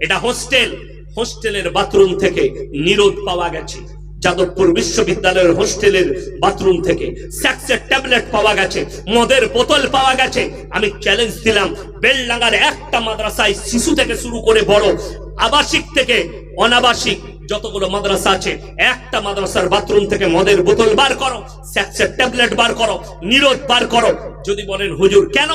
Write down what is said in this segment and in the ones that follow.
এটা হোস্টেল হোস্টেলের বাথরুম থেকে নিরোধ পাওয়া গেছে। যাদবপুর বিশ্ববিদ্যালয়ের হোস্টেলের বাথরুম থেকে স্যাক্সের ট্যাবলেট পাওয়া গেছে, মদের বোতল পাওয়া গেছে। আমি চ্যালেঞ্জ দিলাম, বেলডাঙ্গার একটা মাদ্রাসায় শিশু থেকে শুরু করে বড় আবাসিক থেকে অনাবাসিক যতগুলো মাদ্রাসা আছে, একটা মাদ্রাসার বাথরুম থেকে মদের বোতল বার করো, স্যাক্সের ট্যাবলেট বার করো, নিরোধ বার করো। যদি বলেন, হুজুর, কেন?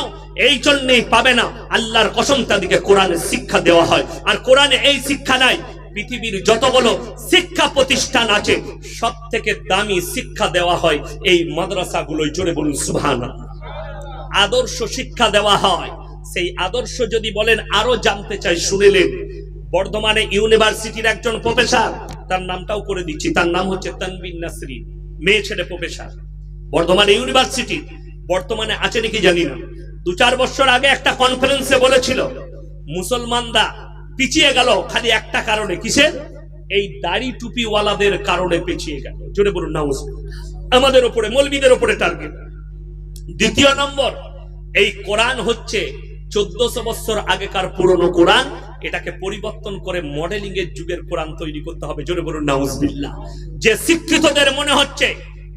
এই জন্যই পাবে না। আল্লাহর কসম তাদেরকে কোরআনের শিক্ষা দেওয়া হয়। আর কোরআনে এই শিক্ষা নাই। পৃথিবীর যতগুলো শিক্ষা প্রতিষ্ঠান আছে সব থেকে দামি শিক্ষা দেওয়া হয় এই মাদ্রাসাগুলোই জোরে বলুন, সুবহানাল্লাহ। আদর্শ শিক্ষা দেওয়া হয়। সেই আদর্শ যদি বলেন, আরও জানতে চাই শুনিলেন বর্ধমানে ইউনিভার্সিটির একজন প্রফেসর, তার নামটাও করে দিচ্ছি। তার নাম হচ্ছে তানবিন নাসরিন, মেয়ে ছেলে প্রফেসর। বর্ধমানে ইউনিভার্সিটি, বর্তমানে আছে নাকি জানি না। দু চার বছর আগে একটা কনফারেন্সে বলেছিল, মুসলমানরা পিছিয়ে গেল খালি একটা কারণে, কিসের? এই দাড়ি টুপিওয়ালাদের কারণে পিছিয়ে গেল। জোরে বলুন না আমাদের উপরে মলবিদের উপরে টার্গেট। দ্বিতীয় নম্বর, এই কোরআন হচ্ছে চোদ্দশো বছর আগেকার পুরনো কোরআন। এটাকে পরিবর্তন করে মডেলিং এর যুগের কোরআন তৈরি করতে হবে। জোরে বলুন নাউজবিল্লাহ যে শিক্ষিতদের মনে হচ্ছে,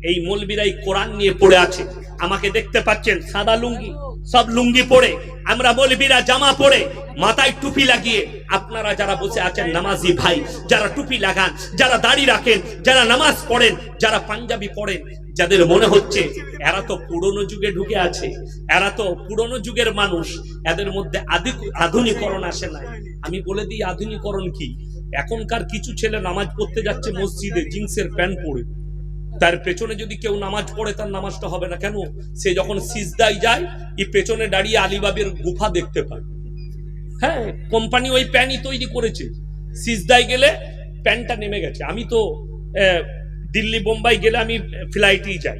এই মলবিরাই কোরআন নিয়ে পড়ে আছে। আমাকে দেখতে পাচ্ছেন, সাদা লুঙ্গি, সব লুঙ্গি পরে। আমরা মলবিরা জামা পরে। মাথায় টুপি লাগিয়ে আপনারা যারা বসে আছেন নামাজি ভাই, যারা টুপি লাগান, যারা দাড়ি রাখেন, যারা নামাজ পড়েন, যারা পাঞ্জাবি পড়েন, যাদের মনে হচ্ছে এরা তো পুরনো যুগে ঢুকে আছে, এরা তো পুরনো যুগের মানুষ, এদের মধ্যে আধুনিকরণ আসে না আমি বলে দিই আধুনিকরণ কি? এখনকার কিছু ছেলে নামাজ পড়তে যাচ্ছে মসজিদে, জিন্সের প্যান্ট পরে। তার পেছনে যদি কেউ নামাজ পড়ে, তার নামাজটা হবে না। কেন? সে যখন সিজদায় যায়, এই পেছনে দাঁড়িয়ে আলিবাবের গুফা দেখতে পায়। হ্যাঁ কোম্পানি ওই প্যানই তৈরি করেছে। সিজদায় গেলে প্যানটা নেমে গেছে। আমি তো দিল্লি, বোম্বাই গেলে আমি ফ্লাইটেই যাই।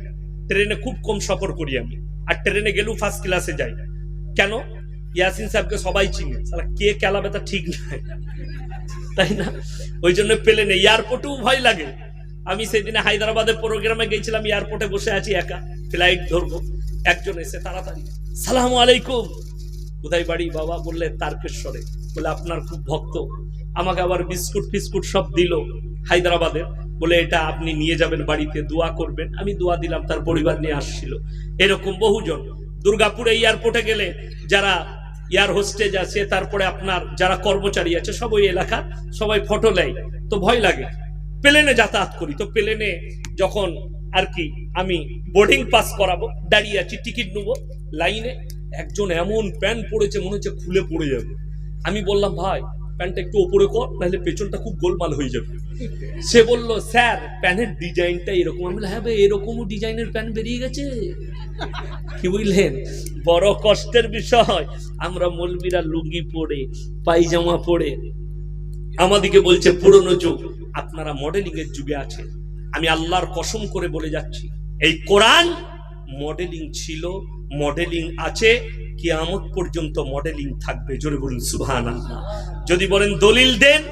ট্রেনে খুব কম সফর করি আমি। আর ট্রেনে গেলেও ফার্স্ট ক্লাসে যাই। কেন? ইয়াসিন সাহেবকে সবাই চিনে। সালা কে কেলাবে তা ঠিক নাই। তাই না? ওই জন্য প্লেনে এয়ারপোর্টেও ভয় লাগে। আমি সেদিনে হায়দ্রাবাদের প্রোগ্রামে গেছিলাম। এয়ারপোর্টে বসে আছি একা। ফ্লাইট ধরবো। একজন এসে তাড়াতাড়ি, সালাম আলাইকুম। কোথায় বাড়ি? বাবা বললে, তারকেশ্বরে। বলে, আপনার খুব ভক্ত। আমাকে আবার বিস্কুট ফিস্কুট সব দিল হায়দ্রাবাদের বলে, এটা আপনি নিয়ে যাবেন বাড়িতে, দোয়া করবেন। আমি দোয়া দিলাম, তার পরিবার নিয়ে আসছিল। এরকম বহুজন। দুর্গাপুরে এয়ারপোর্টে গেলে যারা এয়ার হোস্টেজ আছে, তারপরে আপনার যারা কর্মচারী আছে, সব ওই এলাকা সবাই ফটো নেয়। তো ভয় লাগে। প্লেনে যাতায়াত করি। তো প্লেনে যখন আর কি আমি বোর্ডিং পাস করাবো, দাঁড়িয়ে আছি, টিকিট নেব, লাইনে। একজন এমন প্যান্ট পরেছে মনে হচ্ছে খুলে পড়ে যাবে। আমি বললাম, ভাই, প্যান্টটা একটু ওপরে কর, নাহলে পেছনটা খুব গোলমাল হয়ে যাবে। সে বলল, স্যার প্যানের ডিজাইনটা এরকম। আমি হ্যাঁ ভাই, এরকমও ডিজাইনের প্যান্ট বেরিয়ে গেছে। কি বুঝলেন? বড় কষ্টের বিষয়। আমরা মলবিরা লুঙ্গি পরে, পায়জামা পরে, আমাদিকে বলছে, পুরনো যুগ, আপনারা মডেলিং এর যুগে আছেন। আমি আল্লাহর কসম করে বলে যাচ্ছি, এই কোরআন মডেলিং ছিল মডেলিং আছে কিয়ামত পর্যন্ত মডেলিং থাকবে জোরে বলুন সুবহানাল্লাহ। যদি বলেন দলিল দেন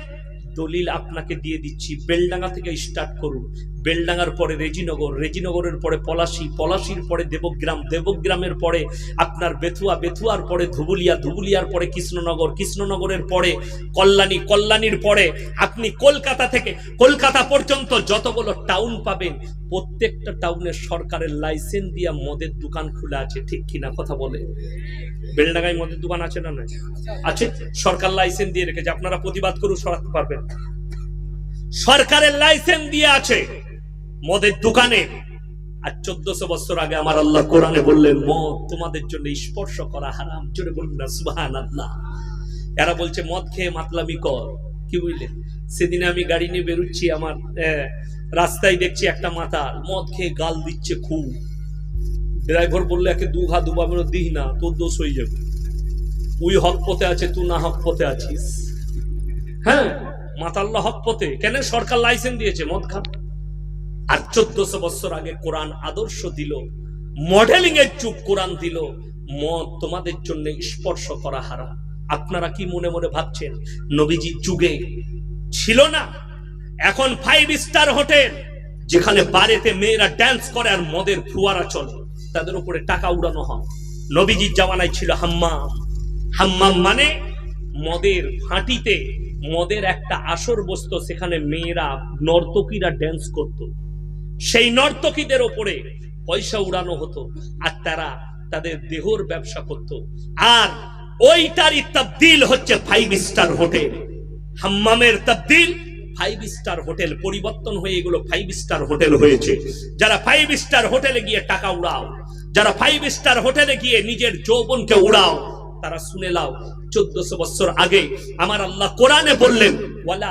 দলিল আপনাকে দিয়ে দিচ্ছি। বেলডাঙ্গা থেকে স্টার্ট করুন। বেলডাঙ্গার পরে রেজিনগর, রেজিনগরের পরে পলাশি, পলাশির পরে দেবগ্রাম, দেবগ্রামের পরে আপনার বেথুয়া, বেথুয়ার পরে ধুবুলিয়া, ধুবুলিয়ার পরে কৃষ্ণনগর, কৃষ্ণনগরের পরে কল্যাণী, কল্যাণীর পরে আপনি কলকাতা থেকে, কলকাতা পর্যন্ত যতগুলো টাউন পাবেন, প্রত্যেকটা টাউনের সরকারের লাইসেন্স দিয়া মদের দোকান খোলা আছে, ঠিক কিনা কথা বলে? বেলডাঙ্গায় মদের দোকান আছে না না আছে? সরকার লাইসেন্স দিয়ে রেখেছে। আপনারা প্রতিবাদ করুন, সরাতে পারবেন। সরকারের লাইসেন্স দিয়ে আছে মদের দোকানে। আর চোদ্দশো বছর আগে আমার আল্লাহ কোরআনে বললেন, মদ তোমাদের জন্য স্পর্শ করা হারাম। জোরে বলুন না সুবাহান আল্লাহ এরা বলছে, মদ খেয়ে মাতলামি কর। কি বুঝলেন? সেদিনে আমি গাড়ি নিয়ে বেরোচ্ছি, আমার রাস্তায় দেখছি একটা মাথা মদ খেয়ে গাল দিচ্ছে খুব। ড্রাইভার বললে, একে দু ঘা দুবা মেরো দিই না, তোর দোষ হয়ে যাবে। ওই হক পথে আছে তুই না হক পথে আছিস। হ্যাঁ? মাতাল্লা হক পথে কেন সরকার লাইসেন্স দিয়েছে? মদ খান। আর চোদ্দশো বছর আগে কোরআন আদর্শ দিল মডেলিং এর যুগ কোরআন দিল, মদ তোমাদের জন্য স্পর্শ করা হারা আপনারা কি মনে মনে ভাবছেন নবীজির যুগে ছিল না? এখন ফাইভ স্টার হোটেল যেখানে বাড়িতে মেয়েরা ড্যান্স করে আর মদের ফুয়ারা চলে, তাদের উপরে টাকা উড়ানো হয়। নবীজির জামানায় ছিল হাম্মাম। হাম্মাম মানে মদের ফাঁটিতে মদের একটা আসর বসতো, সেখানে মেয়েরা নর্তকীরা ড্যান্স করত। সেই নর্তকীদের ওপরে পয়সা উড়ানো হতো আর তারা তাদের দেহর ব্যবসা করত। আর ওইটারই তবদিল হচ্ছে ফাইভ স্টার হোটেল হাম্মামের তবদিল ফাইভ স্টার হোটেল পরিবর্তন হয়ে এগুলো ফাইভ স্টার হোটেল হয়েছে। যারা ফাইভ স্টার হোটেলে গিয়ে টাকা উড়াও, যারা ফাইভ স্টার হোটেলে গিয়ে নিজের যৌবনকে উড়াও তারা শুনে লাও চোদ্দশো বছর আগে আমার আল্লাহ কোরআনে বললেন, ওয়ালা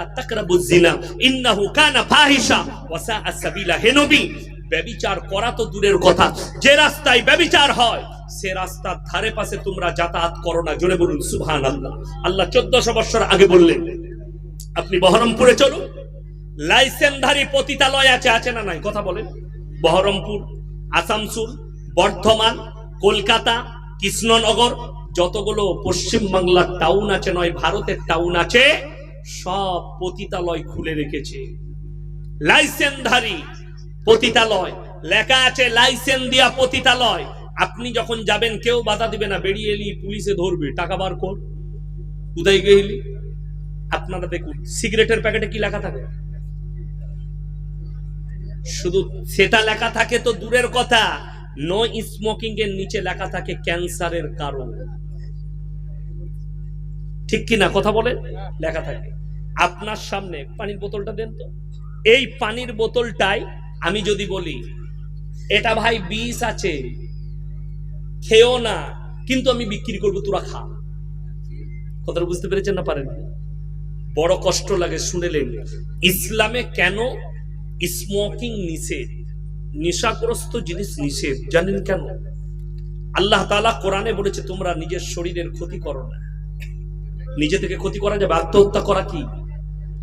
ইন্নাহু কানা ফাহিশা ব্যভিচার করা তো দূরের কথা। যে রাস্তায় ব্যভিচার হয়, সে রাস্তার ধারে পাশে তোমরা যাতায়াত করো না। জোরে বলুন আল্লাহ আল্লাহ চোদ্দশো বছর আগে বললেন, আপনি বহরমপুরে চলুন। লাইসেন্সধারী পতিতালয় আছে আছে না নাই? কথা বলেন। বহরমপুর আসামসুল বর্ধমান, কলকাতা, কৃষ্ণনগর যতগুলো পশ্চিম বাংলার টাউন আছে নয়, ভারতের টাউন আছে, সব পতিতালয় খুলে রেখেছে। লাইসেন্সধারী পতিতালয়, লেখা আছে লাইসেন্স দিয়া পতিতালয়। আপনি যখন যাবেন, কেউ বাধা দিবে না, বেরিয়ে এলি, পুলিশে ধরবে, টাকা বার কর। কোথায় গেলি আপনারা দেখুন, সিগারেটের প্যাকেটে কি লেখা থাকে? শুধু সেটা লেখা থাকে তো দূরের কথা নো স্মোকিং এর নিচে লেখা থাকে ক্যান্সারের কারণ। ঠিক কি না? কথা বলে লেখা থাকে। আপনার সামনে পানির বোতলটা দেন তো। এই পানির বোতলটাই আমি যদি বলি, এটা ভাই বিষ আছে, খেও না, কিন্তু আমি বিক্রি করব, তোরা খা। কথাটা বুঝতে পেরেছেন না পারেন? বড় কষ্ট লাগে শুনেলেন, ইসলামে কেন স্মোকিং নিষেধ? নেশাগ্রস্ত জিনিস নিষেধ, জানেন কেন? আল্লাহ তাআলা কোরআনে বলেছে, তোমরা নিজের শরীরের ক্ষতি করো না। নিজে থেকে ক্ষতি করা যাবে। আত্মহত্যা করা কি?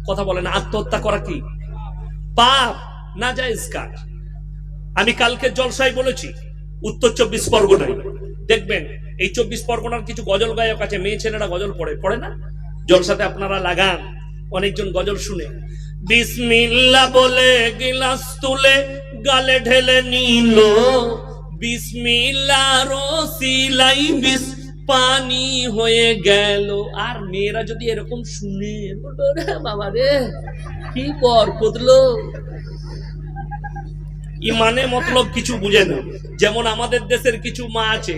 কথা বলেন, আত্মহত্যা করা কি? পাপ, না যায় কাজ। আমি কালকে জলসায় বলেছি, উত্তর চব্বিশ পরগনায়। দেখবেন, এই চব্বিশ পরগনার কিছু গজল গায়ক আছে, মেয়ে ছেলেরা গজল পড়ে পড়ে না? জলসাতে আপনারা লাগান, অনেকজন গজল শুনে। বিসমিল্লা বলে গিলাস তুলে গালে ঢেলে নিল। বিসমিল্লা রসিলাই বিস পানি হয়ে গেল। আর মেয়েরা যদি এরকম শুনে বাবা রে, কি বর কদলো? ইমানে মতলব কিছু বুঝে না। যেমন আমাদের দেশের কিছু মা আছে,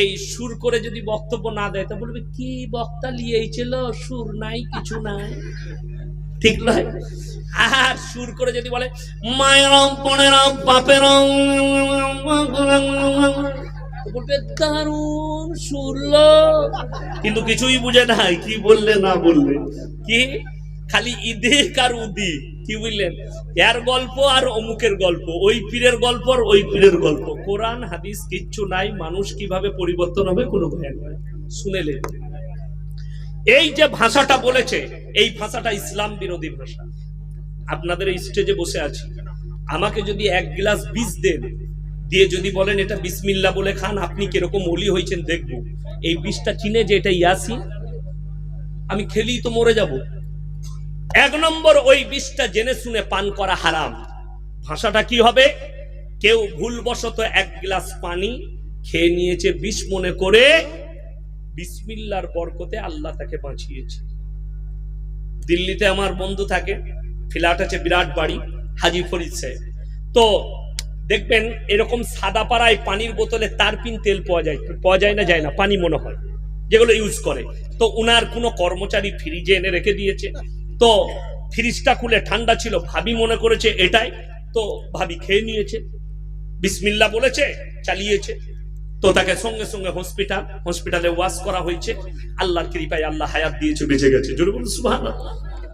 এই সুর করে যদি বক্তব্য না দেয়, তা বলবে, কি বক্তা লিয়েছিল? সুর নাই, কিছু নাই। ঠিক নয়? আর সুর করে যদি বলে মায়ের পনেরো বাপের দারুণ শুনলো? কিন্তু কিছুই বুঝে নাই কি বললে, না বললে। কি? খালি উদি? কি বুঝলেন? এর গল্প আর অমুকের গল্প, ওই পীরের গল্প আর ওই পীরের গল্প। কোরআন, হাদিস কিচ্ছু নাই, মানুষ কীভাবে পরিবর্তন হবে কোনো ভয় নয় শুনেলেন এই যে ভাষাটা বলেছে, এই ভাষাটা ইসলাম বিরোধী ভাষা। আপনাদের এই স্টেজে বসে আছি। আমাকে যদি এক গ্লাস বীজ দেন দিয়ে যদি বলেন এটা বিসমিল্লা বলে খান, আপনি কীরকম অলি হয়েছেন দেখব। এই বিষটা চিনে যে এটা ইয়াসি আমি খেলেই তো মরে যাব। এক নম্বর, ওই বিষটা জেনে শুনে পান করা হারাম। ভাষাটা কি হবে? কেউ ভুলবশত এক গ্লাস পানি খেয়ে নিয়েছে বিষ মনে করে, বিসমিল্লার বরকতে আল্লাহ তাকে বাঁচিয়েছে। দিল্লিতে আমার বন্ধু থাকে, ফ্ল্যাট আছে বিরাট বাড়ি হাজি ফরিদ সাহেব। তো দেখবেন এরকম সাদা পাড়ায় পানির বোতলে তারপিন তেল পাওয়া যায় পাওয়া যায় না যায় না, পানি মনে হয়, যেগুলো ইউজ করে। তো উনার কোনো কর্মচারী ফ্রিজে এনে রেখে দিয়েছে। তো ফ্রিজটা খুলে ঠান্ডা ছিল, ভাবি মনে করেছে এটাই। তো ভাবি খেয়ে নিয়েছে, বিসমিল্লা বলেছে, চালিয়েছে। তো তাকে সঙ্গে সঙ্গে হসপিটাল হসপিটালে ওয়াশ করা হয়েছে। আল্লাহর কৃপায় আল্লাহ হায়াত দিয়েছে, বেঁচে গেছে। জোরে বলুন, সুবহানাল্লাহ।